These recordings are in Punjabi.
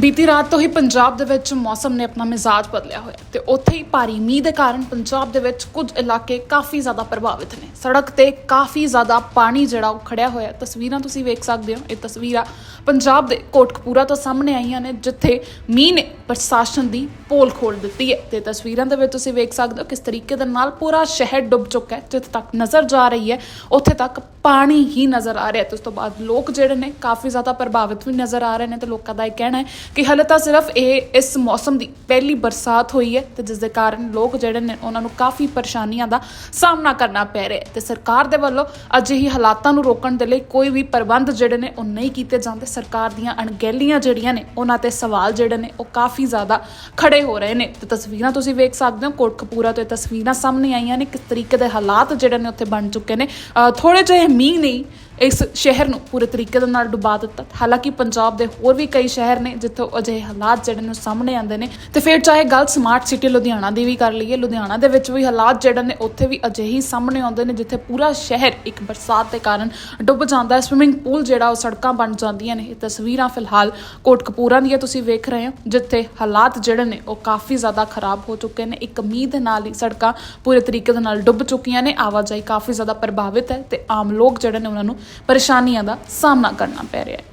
ਬੀਤੀ ਰਾਤ ਤੋਂ ਹੀ ਪੰਜਾਬ ਦੇ ਵਿੱਚ ਮੌਸਮ ਨੇ ਆਪਣਾ ਮਿਜ਼ਾਜ ਬਦਲਿਆ ਹੋਇਆ ਤੇ ਉੱਥੇ ਹੀ ਭਾਰੀ ਮੀਂਹ ਦੇ ਕਾਰਨ ਪੰਜਾਬ ਦੇ ਵਿੱਚ ਕੁਝ ਇਲਾਕੇ ਕਾਫੀ ਜ਼ਿਆਦਾ ਪ੍ਰਭਾਵਿਤ ਨੇ। ਸੜਕ ਤੇ ਕਾਫੀ ਜ਼ਿਆਦਾ ਪਾਣੀ ਜਿਹੜਾ ਉਹ ਖੜਿਆ ਹੋਇਆ। ਤਸਵੀਰਾਂ ਤੁਸੀਂ ਵੇਖ ਸਕਦੇ ਹੋ। ਇਹ ਤਸਵੀਰਾਂ ਪੰਜਾਬ ਦੇ ਕੋਟਕਪੂਰਾ ਤੋਂ ਸਾਹਮਣੇ ਆਈਆਂ ਨੇ, ਜਿੱਥੇ ਮੀਂਹ ਨੇ ਪ੍ਰਸ਼ਾਸਨ ਦੀ ਪੋਲ ਖੋਲ ਦਿੱਤੀ ਹੈ। ਤੇ ਤਸਵੀਰਾਂ ਦੇ ਵਿੱਚ ਤੁਸੀਂ ਵੇਖ ਸਕਦੇ ਹੋ ਕਿਸ ਤਰੀਕੇ ਦੇ ਨਾਲ ਪੂਰਾ ਸ਼ਹਿਰ ਡੁੱਬ ਚੁੱਕਾ ਹੈ, ਜਿੱਥੇ ਤੱਕ ਨਜ਼ਰ ਜਾ ਰਹੀ ਹੈ, ਉੱਥੇ ਤੱਕ ਪਾਣੀ ਹੀ ਨਜ਼ਰ ਆ ਰਿਹਾ ਤੇ ਉਸ ਤੋਂ ਬਾਅਦ ਲੋਕ ਜਿਹੜੇ ਨੇ ਕਾਫੀ ਜ਼ਿਆਦਾ ਪ੍ਰਭਾਵਿਤ ਵੀ ਨਜ਼ਰ ਆ ਰਹੇ ਨੇ ਤੇ ਲੋਕਾਂ ਦਾ ਇਹ ਕਹਿਣਾ ਹੈ ਕਿ ਹਲੇ ਤਾਂ ਸਿਰਫ ਇਹ ਇਸ ਮੌਸਮ ਦੀ ਪਹਿਲੀ ਬਰਸਾਤ ਹੋਈ ਹੈ ਤੇ ਜਿਸ ਦੇ ਕਾਰਨ ਲੋਕ ਜਿਹੜੇ ਨੇ ਉਹਨਾਂ ਨੂੰ ਕਾਫੀ ਪਰੇਸ਼ਾਨੀਆਂ ਦਾ ਸਾਹਮਣਾ ਕਰਨਾ ਪੈ ਰਿਹਾ ਤੇ ਸਰਕਾਰ ਦੇ ਵੱਲੋਂ ਅਜਿਹੀ ਹਾਲਾਤਾਂ ਨੂੰ ਰੋਕਣ ਦੇ ਲਈ ਕੋਈ ਵੀ ਪ੍ਰਬੰਧ ਜਿਹੜੇ ਨੇ ਉਹ ਨਹੀਂ ਕੀਤੇ ਜਾਂਦੇ। ਸਰਕਾਰ ਦੀਆਂ ਅਣਗਹਿਲੀਆਂ ਜਿਹੜੀਆਂ ਨੇ, ਉਹਨਾਂ ਤੇ ਸਵਾਲ ਜਿਹੜੇ ਨੇ ਉਹ ਕਾਫੀ ਜ਼ਿਆਦਾ ਖੜੇ ਹੋ ਰਹੇ ਨੇ। ਤੇ ਤਸਵੀਰਾਂ ਤੁਸੀਂ ਵੇਖ ਸਕਦੇ ਹੋ, ਕੋਟਕਪੂਰਾ ਤੋਂ ਇਹ ਤਸਵੀਰਾਂ ਸਾਹਮਣੇ ਆਈਆਂ ਨੇ, ਕਿਸ ਤਰੀਕੇ ਦੇ ਹਾਲਾਤ ਜਿਹੜੇ ਨੇ ਉੱਥੇ ਬਣ ਚੁੱਕੇ ਨੇ। ਅਹ ਥੋੜੇ ਜਿਹੇ ਮੀਂਹ ਨਹੀਂ ਇਸ ਸ਼ਹਿਰ ਨੂੰ ਪੂਰੇ ਤਰੀਕੇ ਦੇ ਨਾਲ ਡੁਬਾ ਦਿੱਤਾ। ਹਾਲਾਂਕਿ ਪੰਜਾਬ ਦੇ ਹੋਰ ਵੀ ਕਈ ਸ਼ਹਿਰ ਨੇ ਜਿੱਥੇ ਅਜਿਹੇ ਹਾਲਾਤ ਜਿਹੜੇ ਨੇ ਉਹ ਸਾਹਮਣੇ ਆਉਂਦੇ ਨੇ, ਤੇ ਫਿਰ ਚਾਹੇ ਗੱਲ ਸਮਾਰਟ ਸਿਟੀ ਲੁਧਿਆਣਾ ਦੀ ਵੀ ਕਰ ਲਈਏ, ਲੁਧਿਆਣਾ ਦੇ ਵਿੱਚ ਵੀ ਹਾਲਾਤ ਜਿਹੜੇ ਨੇ ਉੱਥੇ ਵੀ ਅਜਿਹੀ ਸਾਹਮਣੇ ਆਉਂਦੇ ਨੇ, ਜਿੱਥੇ ਪੂਰਾ ਸ਼ਹਿਰ ਇੱਕ ਬਰਸਾਤ ਦੇ ਕਾਰਨ ਡੁੱਬ ਜਾਂਦਾ ਹੈ। ਸਵਿਮਿੰਗ ਪੂਲ ਜਿਹੜਾ ਉਹ ਸੜਕਾਂ ਬਣ ਜਾਂਦੀਆਂ ਨੇ। ਇਹ ਤਸਵੀਰਾਂ ਫਿਲਹਾਲ ਕੋਟਕਪੂਰਾ ਦੀਆਂ ਤੁਸੀਂ ਵੇਖ ਰਹੇ ਹੋ, ਜਿੱਥੇ ਹਾਲਾਤ ਜਿਹੜੇ ਨੇ ਉਹ ਕਾਫੀ ਜ਼ਿਆਦਾ ਖਰਾਬ ਹੋ ਚੁੱਕੇ ਨੇ। ਇੱਕ ਮੀਂਹ ਦੇ ਨਾਲ ਹੀ ਸੜਕਾਂ ਪੂਰੇ ਤਰੀਕੇ ਦੇ ਨਾਲ ਡੁੱਬ ਚੁੱਕੀਆਂ ਨੇ। ਆਵਾਜਾਈ ਕਾਫੀ ਜ਼ਿਆਦਾ ਪ੍ਰਭਾਵਿਤ ਹੈ ਤੇ ਆਮ ਲੋਕ ਜਿਹੜੇ ਨੇ ਉਹਨਾਂ ਨੂੰ ਪਰੇਸ਼ਾਨੀਆਂ ਦਾ ਸਾਹਮਣਾ ਕਰਨਾ ਪੈ ਰਿਹਾ ਹੈ।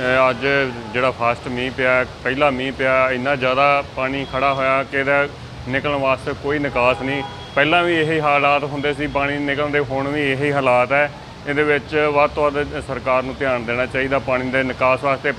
ਇਹ ਅੱਜ ਜਿਹੜਾ ਫਾਸਟ ਮੀਂਹ ਪਿਆ, ਪਹਿਲਾ ਮੀਂਹ ਪਿਆ, ਇੰਨਾ ਜ਼ਿਆਦਾ ਪਾਣੀ ਖੜਾ ਹੋਇਆ ਕਿ ਇਹਦਾ ਨਿਕਲਣ ਵਾਸਤੇ ਕੋਈ ਨਿਕਾਸ ਨਹੀਂ। ਪਹਿਲਾਂ ਵੀ ਇਹੀ ਹਾਲਾਤ ਹੁੰਦੇ ਸੀ, ਪਾਣੀ ਨਿਕਲਣ ਦੇ ਹੁਣ ਵੀ ਇਹੀ ਹਾਲਾਤ ਹੈ। ਇਹਦੇ ਵਿੱਚ ਵੱਧ ਤੋਂ ਵੱਧ ਸਰਕਾਰ ਨੂੰ ਧਿਆਨ ਦੇਣਾ ਚਾਹੀਦਾ, ਪਾਣੀ ਦੇ ਨਿਕਾਸ ਵਾਸਤੇ।